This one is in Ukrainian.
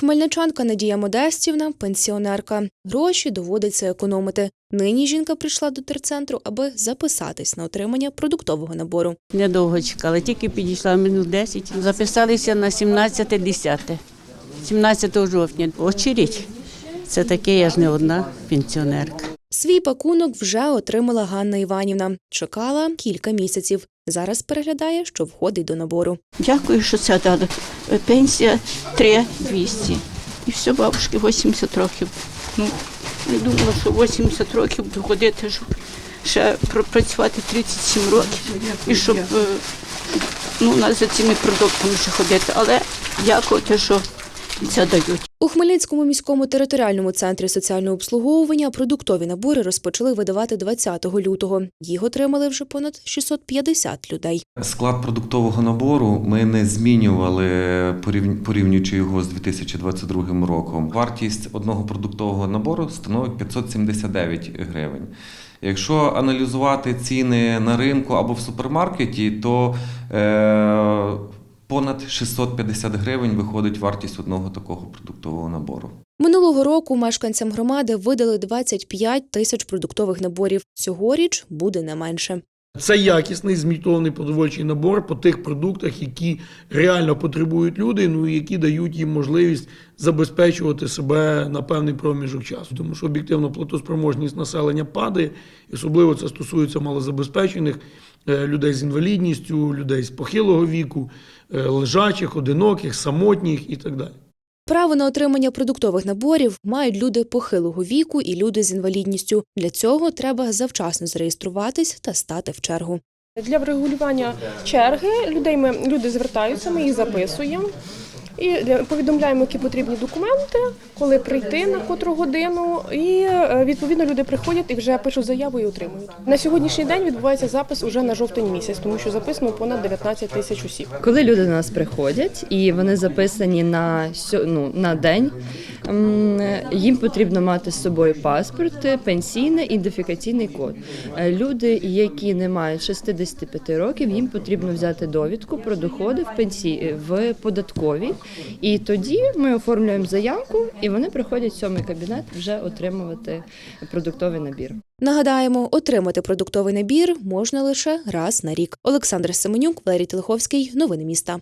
Хмельничанка Надія Модестівна пенсіонерка. Гроші доводиться економити. Нині жінка прийшла до терцентру, аби записатись на отримання продуктового набору. Недовго чекала, тільки підійшла минут 10. Записалися на 17.10. 17 жовтня. Очередь. Це таке, я ж не одна пенсіонерка. Свій пакунок вже отримала Ганна Іванівна. Чекала кілька місяців. Зараз переглядає, що входить до набору. Дякую, що це дали. Е, Пенсія 3200. І все, бабушки 80 років. Ну, не думала, що 80 років буду ходити, щоб ще пропрацювати 37 років. І щоб е, ну, нас за цими продуктами ще ходити. Але дякувати, що це дають. У Хмельницькому міському територіальному центрі соціального обслуговування продуктові набори розпочали видавати 20 лютого. Їх отримали вже понад 650 людей. Склад продуктового набору ми не змінювали порівню- порівнюючи його з 2022 роком. Вартість одного продуктового набору становить 579 гривень. Якщо аналізувати ціни на ринку або в супермаркеті, то е, понад 650 гривень виходить вартість одного такого продуктового набору. Минулого року мешканцям громади видали 25 тисяч продуктових наборів. Цьогоріч буде не менше. Це якісний змітований продовольчий набор по тих продуктах, які реально потребують люди, ну і які дають їм можливість забезпечувати себе на певний проміжок часу. Тому що об'єктивно платоспроможність населення падає, і особливо це стосується малозабезпечених е, людей з інвалідністю, людей з похилого віку, е, лежачих, одиноких, самотніх і так далі. Право на отримання продуктових наборів мають люди похилого віку і люди з інвалідністю. Для цього треба завчасно зареєструватись та стати в чергу. Для врегулювання черги людей ми люди звертаються, ми їх записуємо і повідомляємо, які потрібні документи, коли прийти на котру годину. І е, відповідно люди приходять і вже пишуть заяву і отримують. На сьогоднішній день відбувається запис уже на жовтень місяць, тому що записано понад 19 тисяч осіб. Коли люди до нас приходять і вони записані на ну, на день, їм потрібно мати з собою паспорт, пенсійний ідентифікаційний код. Е, Люди, які не мають 65 років, їм потрібно взяти довідку про доходи в пенсії в податковій. І тоді ми оформлюємо заявку, і вони приходять в сьомий кабінет вже отримувати продуктовий набір. Нагадаємо, отримати продуктовий набір можна лише раз на рік. Олександр Семенюк, Валерій Телеховський. Новини міста.